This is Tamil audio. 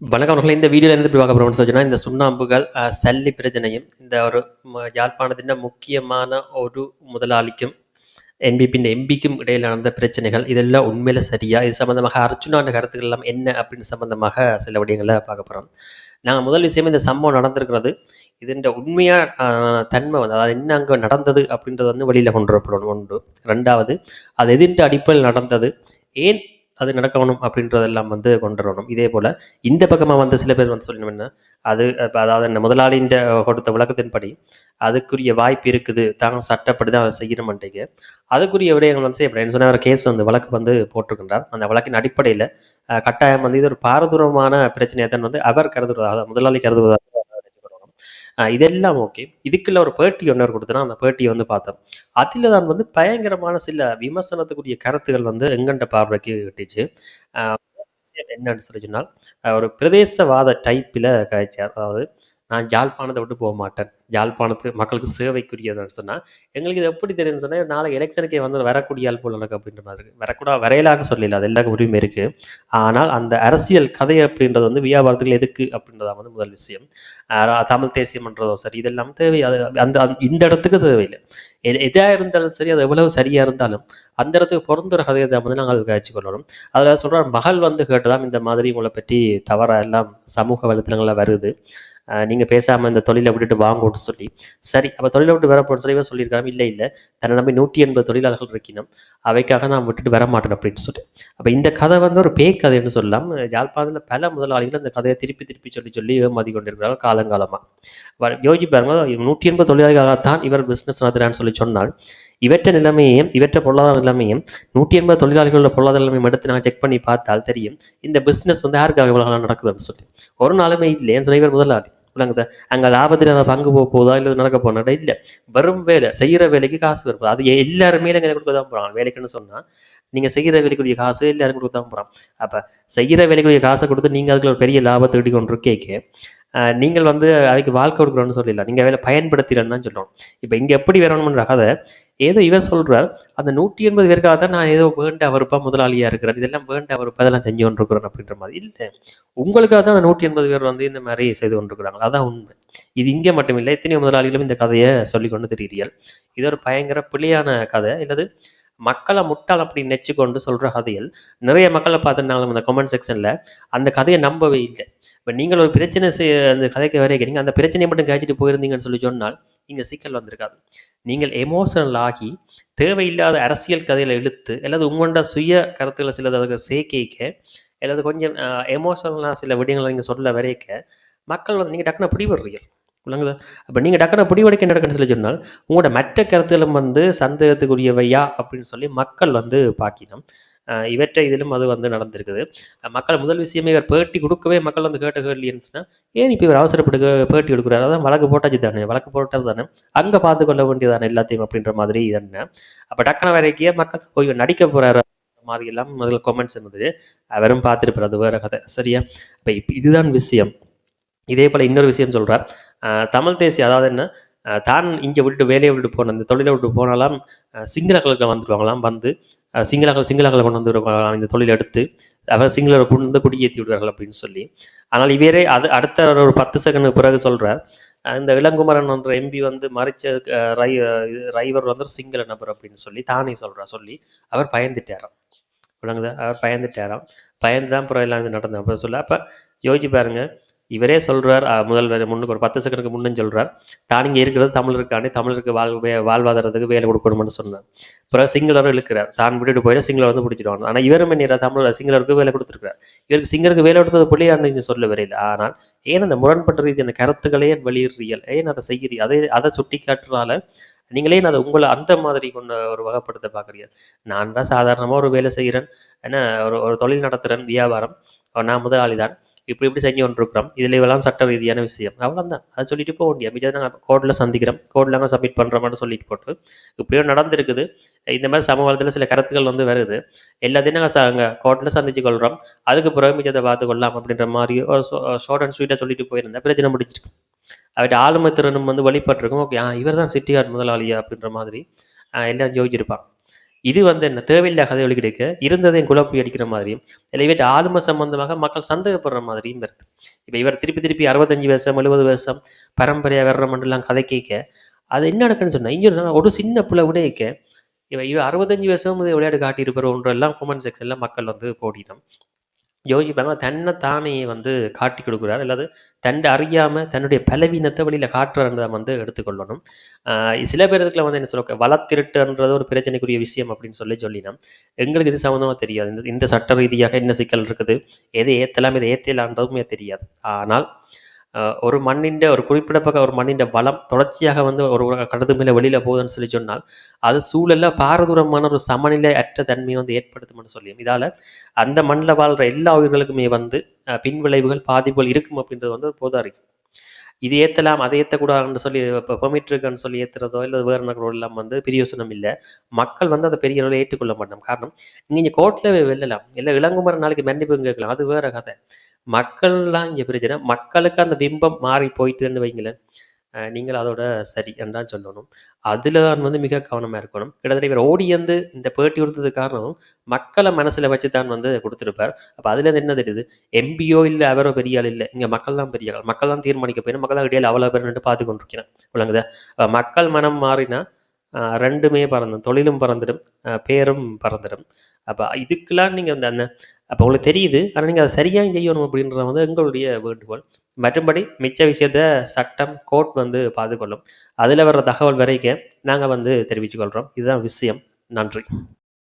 வணக்கம் அவர்களை. இந்த வீடியோலேருந்து இருந்து எப்படி பார்க்க போகிறோம்னு சொன்னால் இந்த சுண்ணாம்புகள் சல்லி பிரச்சனையும் இந்த ஒரு ம- யாழ்ப்பாணத்தின் முக்கியமான ஒரு முதலாளிக்கும் என்பிபின் எம்பிக்கும் இடையில் நடந்த பிரச்சனைகள் இதெல்லாம் உண்மையில சரியா? இது சம்பந்தமாக அர்ச்சுனான கருத்துக்கள் எல்லாம் என்ன அப்படின்னு சம்பந்தமாக சில விடயங்களை பார்க்க போகிறோம் நாங்கள் முதல் விஷயம் இந்த சம்பவம் நடந்திருக்கிறது இதன் உண்மையான தன்மை வந்து அதாவது என்ன அங்கே நடந்தது அப்படின்றது வந்து வெளியில் கொண்டு வரப்படணும் ஒன்று. ரெண்டாவது அது எதிர்ந்த அடிப்படையில் நடந்தது. ஏன் அது நடக்கணும் அப்படின்றதெல்லாம் வந்து கொண்டு வரணும் இதே போல் இந்த பக்கமாக வந்து சில பேர் வந்து சொல்லணும் என்ன? அது இப்போ அதாவது இந்த முதலாளியின் கொடுத்த விளக்கத்தின்படி அதுக்குரிய வாய்ப்பு இருக்குது. தான் சட்டப்படி தான் அதை அன்றைக்கு அதுக்குரிய விடயங்கள் வந்து அப்படின்னு சொன்ன ஒரு கேஸ் வந்து வழக்கு வந்து போட்டிருக்கின்றார். அந்த வழக்கின் அடிப்படையில் கட்டாயம் வந்து இது ஒரு பாரதூரமான பிரச்சனையை தான் வந்து அவர் கருதுவதாக முதலாளி கருதுவதாக இதெல்லாம் ஓகே இதுக்குள்ள ஒரு பேட்டி ஒன்று கொடுத்தனா. அந்த பேட்டியை வந்து பார்த்தோம். அதில் தான் வந்து பயங்கரமான சில விமர்சனத்துக்குரிய கருத்துக்கள் வந்து எங்கண்ட பார்வைக்கு கிட்டுச்சு. என்னன்னு சொல்லி சொன்னால் ஒரு பிரதேசவாத டைப்பில் கழிச்சார் அதாவது நான் யாழ்ப்பாணத்தை விட்டு போக மாட்டேன். யாழ்ப்பாணத்து மக்களுக்கு சேவைக்குரியதுன்னு சொன்னால் எங்களுக்கு இது எப்படி தெரியும்னு சொன்னால் நாளை எலெக்ஷனுக்கே வந்து வரக்கூடிய ஆள் போல எனக்கு அப்படின்ற மாதிரி இருக்குது வரக்கூடா வரையலான்னு சொல்லல அது எல்லாருக்கும் உரிமை இருக்குது ஆனால் அந்த அரசியல் கதை அப்படின்றது வந்து வியாபாரத்துக்கு எதுக்கு அப்படின்றதா வந்து முதல் விஷயம். தமிழ் தேசியம்ன்றதோ சரி இதெல்லாம் தேவை அது அந்த இந்த இடத்துக்கு தேவையில்லை. எ- எதா இருந்தாலும் சரி அது எவ்வளவு சரியாக இருந்தாலும் அந்த இடத்துக்கு பொருந்துற கதையை தான் வந்து நாங்கள் காய்ச்சி கொள்ளணும். அதில் சொல்கிற மகள் வந்து கேட்டுதான் இந்த மாதிரி உங்களை பற்றி தவற எல்லாம் சமூக வலைத்தளங்களில் வருது. நீங்கள் பேசாமல் இந்த தொழிலை விட்டுட்டு வாங்கன்னு சொல்லி. சரி அப்போ தொழிலை விட்டு வர போன்னு சொல்லி சொல்லியிருக்காங்க இல்லை இல்லை. தன்னை நம்பி நூற்றி எண்பது தொழிலாளர்கள் இருக்கணும். அவைக்காக நான் விட்டுட்டு வர மாட்டேன் அப்படின்னு சொல்லிட்டு அப்போ இந்த கதை வந்து ஒரு பேய் கதைன்னு சொல்லலாம். யாழ்ப்பாணத்தில் பல முதலாளிகள் அந்த கதையை திருப்பி திருப்பி சொல்லி சொல்லி ஏமாதி கொண்டிருக்கிறார்கள் காலங்காலமாக யோகி பாருங்க நூற்றி எண்பது தொழிலாளிகளாகத்தான் இவர் பிஸ்னஸ் நடத்துகிறான்னு சொல்லி சொன்னால் இவற்ற நிலைமையையும் இவற்ற பொருளாதார நிலைமையும் நூற்றி எண்பது தொழிலாளிகளோட பொருளாதார நிலைமையும் எடுத்து நாங்கள் செக் பண்ணி பார்த்தால் தெரியும். இந்த பிஸ்னஸ் வந்து யாருக்காக இவ்வளோ நடக்குதுன்னு சொல்லி. ஒரு நாளுமே இல்லையேன்னு சொல்லி இவர் முதலாளி. விளங்குதா அங்கே லாபத்தில் அதை பங்கு போக போதா இல்லை நடக்க போனா இல்லை. வெறும் வேலை செய்கிற வேலைக்கு காசு வருது அது எல்லாருமே எனக்கு கொடுக்க தான் போகிறாங்க வேலைக்குன்னு சொன்னால் நீங்கள் செய்கிற வேலைக்குரிய காசு எல்லாரும் கொடுக்க தான் போகிறான் அப்போ செய்கிற வேலைக்குரிய காசை கொடுத்து நீங்கள் அதுக்குள்ள ஒரு பெரிய லாபத்தை ஈட்டி கொண்டு இருக்கேக்கு நீங்கள் வந்து அதுக்கு வாழ்க்கை கொடுக்குறோன்னு சொல்லலாம் நீங்கள் வேலை பயன்படுத்திடன்னு தான் சொல்கிறோம் இப்போ இங்கே எப்படி வரணும்ன்ற கதை ஏதோ இவர் சொல்கிறார் அந்த நூற்றி எண்பது பேருக்காக தான் நான் ஏதோ வேண்ட அவருப்பா முதலாளியாக இருக்கிறேன் இதெல்லாம் வேண்ட அவருப்பா அதெல்லாம் செஞ்சு கொண்டிருக்கிறேன் அப்படின்ற மாதிரி. இல்லை உங்களுக்காக தான் அந்த நூற்றி எண்பது பேர் வந்து இந்த மாதிரி செய்து கொண்டிருக்கிறாங்க. அதான் உண்மை. இது இங்கே மட்டும் இல்லை எத்தனையோ முதலாளிகளும் இந்த கதையை சொல்லிக்கொண்டு தெரிகிறீர்கள் இது ஒரு பயங்கர பிள்ளையான கதை. இல்லது மக்களை முட்டாள் அப்படி நெச்சு கொண்டு சொல்கிற கதைகள் நிறைய மக்களை பார்த்துனாலும் அந்த கமெண்ட் செக்ஷனில் அந்த கதையை நம்பவே இல்லை. இப்போ நீங்கள் ஒரு பிரச்சனை செய் அந்த கதைக்கு வரைக்கும் நீங்கள் அந்த பிரச்சனையை மட்டும் கழிச்சிட்டு போயிருந்தீங்கன்னு சொல்லி சொன்னால் இங்கே சிக்கல் வந்திருக்காது. நீங்கள் எமோஷனல் ஆகி தேவையில்லாத அரசியல் கதையில் இழுத்து அல்லது உங்களோட சுய கருத்துக்களை சிலது அதுக்கு சேர்க்க அல்லது கொஞ்சம் எமோஷனலாக சில விடயங்களை நீங்கள் சொல்ல வரைக்க மக்கள் வந்து நீங்கள் டக்குனு பிடிபடுறீர்கள். விளங்குதா? அப்போ நீங்கள் டக்குனு பிடிவடைக்க நடக்குன்னு சொல்லி சொன்னால் உங்களோட மற்ற கருத்திலும் வந்து சந்தேகத்துக்குரியவையா அப்படின்னு சொல்லி மக்கள் வந்து பாக்கினோம். இவற்றை இதிலும் அது வந்து நடந்திருக்குது. மக்கள் முதல் விஷயமே இவர் பேட்டி கொடுக்கவே மக்கள் வந்து கேட்ட கேள்வின்னு சொன்னால் ஏன் இப்போ இவர் அவசரப்பட்டு பேட்டி கொடுக்குறாரு? அதான் வழக்கு போட்டாச்சு தானே வழக்கு போட்டது தானே. அங்கே பார்த்து கொள்ள வேண்டியதானே எல்லாத்தையும் அப்படின்ற மாதிரி என்ன. அப்போ டக்குன வரைக்கே மக்கள் ஓ இவர் நடிக்க போகிறாரு மாதிரி எல்லாம் முதல்ல கமெண்ட்ஸ் இருந்தது அவரும் பார்த்துருப்பார். அது வேறு கதை. சரியா? இப்போ இப்போ இதுதான் விஷயம். இதே போல் இன்னொரு விஷயம் சொல்கிறார் தமிழ் தேசிய அதாவது என்ன? தான் இங்கே விட்டுட்டு வேலையை விட்டுட்டு போன இந்த தொழிலை விட்டு போனாலாம் அஹ் சிங்களர்களுக்கு வந்து அஹ் சிங்களர்கள் கொண்டு வந்துருவாங்களாம் இந்த தொழில் எடுத்து அவர் சிங்களரை கொண்டு வந்து குடியேற்றி விடுவார்கள் அப்படின்னு சொல்லி. ஆனால் இவரே அது அடுத்த ஒரு பத்து செகண்டுக்கு பிறகு சொல்கிறார் இந்த இளங்குமரன் என்ற எம்பி வந்து மறைச்ச ரை இது ரைவர் வந்து சிங்கள நபர் அப்படின்னு சொல்லி தானே சொல்கிறார் சொல்லி அவர் பயந்துட்டாராம். விளங்குதா? அவர் பயந்துட்டாராம். பயந்து தான் பிறகு எல்லாம் இது நடந்தது அப்புறம் சொல்ல அப்போ யோசிச்சு பாருங்கள் இவரே சொல்கிறார் முதல் முதல்வர் முன்னுக்கு ஒரு பத்து செகண்டுக்கு முன்னு சொல்கிறார் தான் இங்கே இருக்கிறது தமிழருக்காண்டி தமிழருக்கு வாழ் வே- வாழ்வாதாரத்துக்கு வேலை கொடுக்கணும்னு சொன்னார். அப்புறம் சிங்களரும் இழுக்கிறார். தான் விட்டுட்டு போயிட்டு சிங்களர் வந்து பிடிச்சிடுவாங்க. ஆனால் இவரும் என்ன தமிழர் சிங்களருக்கு வேலை கொடுத்துருக்கார் இவருக்கு சிங்கருக்கு வேலை கொடுத்தது பிள்ளையான்னு நீங்கள் சொல்ல வரையில். ஆனால் ஏன் அந்த முரண்பட்ட ரீதியான கருத்துக்களே வெளியிடுறீர்கள் ஏன் அதை செய்கிறீ அதை அதை சுட்டி காட்டுறதால நீங்களே அதை உங்களை அந்த மாதிரி கொண்டு ஒரு வகைப்படுத்த பார்க்குறீங்க நான் தான் சாதாரணமாக ஒரு வேலை செய்கிறேன். என்ன ஒரு ஒரு தொழில் நடத்துகிறேன் வியாபாரம். நான் முதலாளி தான் இப்படி இப்படி செஞ்சு கொண்டிருக்கிறோம். இதில் இவெல்லாம் சட்ட ரீதியான விஷயம். அவ்வளோதான் அதை சொல்லிட்டு போக முடியாது மிச்சம் நாங்கள் கோர்ட்டில் சந்திக்கிறோம். கோர்ட்டில் நாங்கள் சப்மிட் பண்ணுற மாதிரி சொல்லிட்டு போட்டு இப்படியோ நடந்திருக்குது. இந்த மாதிரி சமூகத்தில் சில கருத்துக்கள் வந்து வருது. எல்லாத்தையும் நாங்கள் அங்கே கோர்ட்டில் சந்திச்சு கொள்கிறோம் அதுக்கு பிறகு மிச்சத்தை பார்த்து கொள்ளலாம் அப்படின்ற மாதிரி ஒரு ஷார்ட் அண்ட் ஸ்வீட்டாக சொல்லிட்டு போயிருந்தேன். பிரச்சனை முடிச்சிருக்கு அவர்கிட்ட ஆளுமை திறனும் வந்து வெளிப்பட்டிருக்கும் ஓகே இவர் தான் சிட்டியார் முதலாளியா அப்படின்ற மாதிரி எல்லாம் யோசிச்சிருப்பான் இது வந்து என்ன தேவையில்லா கதை ஒழிக்கிட்டு இருந்ததையும் குழப்பி அடிக்கிற மாதிரியும் இல்லை இவற்றை ஆளுமை சம்பந்தமாக மக்கள் சந்தேகப்படுற மாதிரியும் வருது. இப்போ இவர் திருப்பி திருப்பி அறுபத்தஞ்சு வருஷம் எழுபது வருஷம் பரம்பரையாக வர்ற மண்டலாம் கதை கேட்க அது என்ன நடக்குன்னு சொன்னால் இங்கே ஒரு- சின்ன பிள்ளை இருக்க இவ இவ அறுபத்தஞ்சு வருஷம் விளையாட்டு காட்டியிருப்பார் ஒன்றெல்லாம் கமெண்ட் செக்ஷனில் மக்கள் வந்து போடிடும். யோசிப்பாங்க தன்னை தானே வந்து காட்டி கொடுக்குறார். அல்லது தன்னை அறியாமல் தன்னுடைய பலவீனத்தை வெளியில் காட்டுறதை வந்து எடுத்துக்கொள்ளணும். சில பேருக்குள்ள வந்து என்ன சொல்ல வளத்திருட்டுன்றது ஒரு பிரச்சனைக்குரிய விஷயம் அப்படின்னு சொல்லி சொல்லினோம் எங்களுக்கு இது சம்மந்தமாக தெரியாது. இந்த இந்த சட்ட ரீதியாக என்ன சிக்கல் இருக்குது எதை ஏற்றலாம் இதை ஏற்றலான்றதுமே தெரியாது. ஆனால் ஒரு மண்ணின் ஒரு குறிப்பிடப்பட்ட ஒரு மண்ணின் வளம் தொடர்ச்சியாக வந்து ஒரு கடத்து மேலே வெளியில் போகுதுன்னு சொல்லி சொன்னால் அது சூழலில் பாரதூரமான ஒரு சமநிலை அற்ற தன்மையை வந்து ஏற்படுத்தும்னு சொல்லியும் இதால் அந்த மண்ணில் வாழ்கிற எல்லா உயிர்களுக்குமே வந்து பின்விளைவுகள் பின் விளைவுகள் பாதிப்புகள் இருக்கும் அப்படின்றது வந்து ஒரு பொது அறிவு இது ஏற்றலாம் அதை ஏற்றக்கூடாதுன்னு சொல்லி இப்போ பெர்மிட் இருக்குன்னு சொல்லி ஏற்றுறதோ இல்லை வேறு நகரோ எல்லாம் வந்து பிரியோசனம் இல்லை. மக்கள் வந்து அதை பெரிய அளவில் ஏற்றுக்கொள்ள மாட்டோம். காரணம் நீங்கள் இங்கே கோர்ட்டில் வெல்லலாம். இல்லை இளங்குமரன் நாளைக்கு மன்னிப்பு கேட்கலாம். அது வேறு கதை. மக்கள்லாம் இங்கே பிரச்சனை மக்களுக்கு அந்த பிம்பம் மாறி போயிட்டுன்னு வைங்களேன். நீங்கள் அதோட சரி தான் சொல்லணும். அதில் தான் வந்து மிக கவனமாக இருக்கணும். கிட்டத்தட்ட இவர் ஓடி வந்து இந்த பேட்டி கொடுத்தது காரணம் மக்களை மனசில் வச்சு தான் வந்து கொடுத்துருப்பார். அப்போ அதுலேருந்து என்ன தெரியுது? எம்பியோ இல்லை அவரோ பெரிய ஆள் இல்லை. இங்கே மக்கள் தான் பெரிய ஆள். மக்கள் தான் தீர்மானிக்க போயிடும் மக்கள் தான் இடையில அவ்வளோ பேர் பார்த்து கொண்டிருக்கிறேன் விளங்குதா? மக்கள் மனம் மாறினா ரெண்டுமே பறந்துடும். தொழிலும் பறந்துடும். பேரும் பறந்துடும். அப்போ இதுக்கெல்லாம் நீங்கள் அந்த அந்த அப்போ உங்களுக்கு தெரியுது ஆனால் நீங்கள் அதை சரியாக செய்யணும் அப்படின்றது வந்து எங்களுடைய வேண்டுகோள். மற்றும்படி மிச்ச விஷயத்த சட்டம் கோர்ட் வந்து பார்த்துக்கொள்ளும். அதில் வர்ற தகவல் வரைக்கும் நாங்கள் வந்து தெரிவித்துக்கொள்கிறோம் இதுதான் விஷயம். நன்றி.